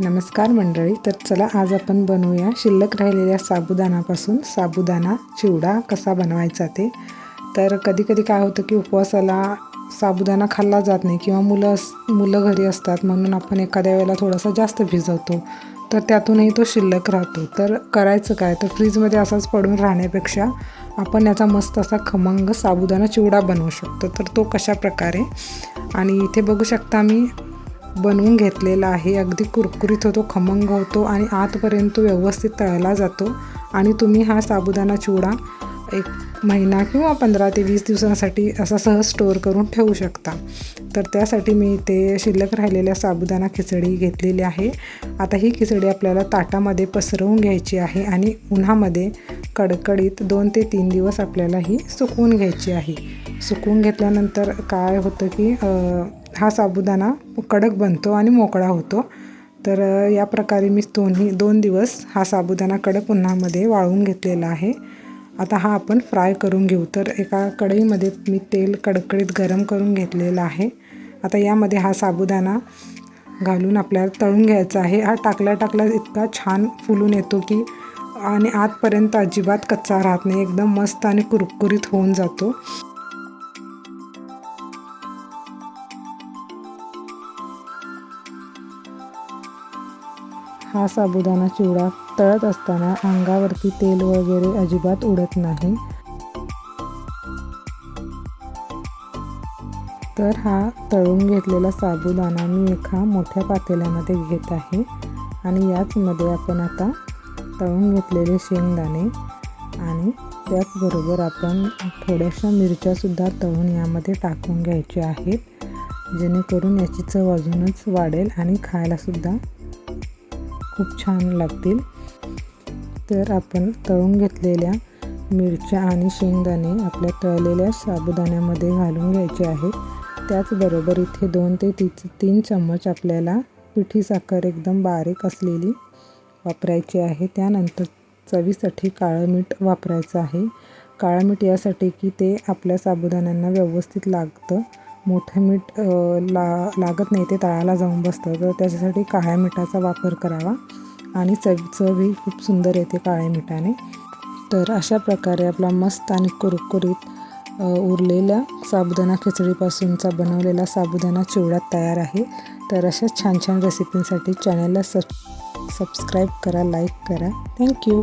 नमस्कार मंडळी तर चला आज आपण बनवूया शिल्लक राहिलेल्या साबुदाणापासून साबुदाणा चिवडा कसा बनवायचा ते. तर कधी कधी काय होतं की उपवासाला साबुदाणा खाल्ला जात नाही किंवा मुलं अस मुलं घरी असतात म्हणून आपण एखाद्या वेळेला थोडासा जास्त भिजवतो. तर त्यातूनही तो शिल्लक राहतो. तर करायचं काय? तर फ्रीजमध्ये असाच पडून राहण्यापेक्षा आपण याचा मस्त असा खमंग साबुदाणा चिवडा बनवू शकतो. तर तो कशा प्रकारे? आणि इथे बघू शकता मी बनवून घेतलेला आहे. अगदी कुरकुरीत होतो खमंग होतो आणि आतपर्यंत व्यवस्थित तळला जातो. आणि तुम्ही हा साबुदाणा चिवडा एक महिना किंवा पंधरा ते वीस दिवसांसाठी असा सहज स्टोअर करून ठेवू शकता. तर त्यासाठी मी ते शिल्लक राहिलेल्या साबुदाणा खिचडी घेतलेली आहे. आता ही खिचडी आपल्याला ताटामध्ये पसरवून घ्यायची आहे आणि उन्हामध्ये कडकडीत दोन ते तीन दिवस आपल्याला ही सुकवून घ्यायची आहे. सुकवून घेतल्यानंतर काय होतं की हा साबुदाणा कडक बनतो आणि मोकळा होतो. तर या प्रकारे मी दोन्ही दोन दिवस हा साबुदाणा कडक उन्हामध्ये वाळवून घेतलेला आहे. आता हा आपण फ्राय करून घेऊ. तर एका कढईमध्ये मी तेल कडकडीत गरम करून घेतलेलं आहे. आता यामध्ये हा साबुदाणा घालून आपल्याला तळून घ्यायचा आहे. हा टाकल्या टाकल्या इतका छान फुलून येतो की आणि आतपर्यंत अजिबात कच्चा राहत नाही. एकदम मस्त आणि कुरकुरीत होऊन जातो. हा साबुदाणा चिवडा तळत असताना अंगावरती तेल वगैरे अजिबात उडत नाही. तर हा तळून घेतलेला साबुदाणा मी एका मोठ्या पातेल्यामध्ये घेत आहे आणि याचमध्ये आपण आता तळून घेतलेले शेंगदाणे आणि त्याचबरोबर आपण थोड्याशा मिरच्यासुद्धा तळून यामध्ये टाकून घ्यायच्या आहेत जेणेकरून याची चव अजूनच वाढेल आणि खायलासुद्धा खूप छान लागतील. तर आपण तळून घेतलेल्या मिरच्या आणि शेंगदाणे आपल्या तळलेल्या साबुदाण्यामध्ये घालून घ्यायचे आहेत. त्याचबरोबर इथे दोन ते तीच तीन चम्मच आपल्याला पिठी साखर एकदम बारीक असलेली वापरायची आहे. त्यानंतर चवीसाठी काळं मीठ वापरायचं आहे. काळं मीठ यासाठी की ते आपल्या साबुदाण्यांना व्यवस्थित लागतं. मोठं मीठ ला लागत नाही ते तळाला जाऊन बसतं. तर त्याच्यासाठी काळ्या मिठाचा वापर करावा. आणि चव चवही खूप सुंदर येते काळ्या मिठाने. तर अशा प्रकारे आपला मस्त आणि कुरकुरीत उरलेल्या साबुदाणा खिचडीपासूनचा बनवलेला साबुदाणा चिवडा तयार आहे. तर अशाच छान छान रेसिपींसाठी चॅनलला सब सबस्क्राईब करा लाईक करा. Thank you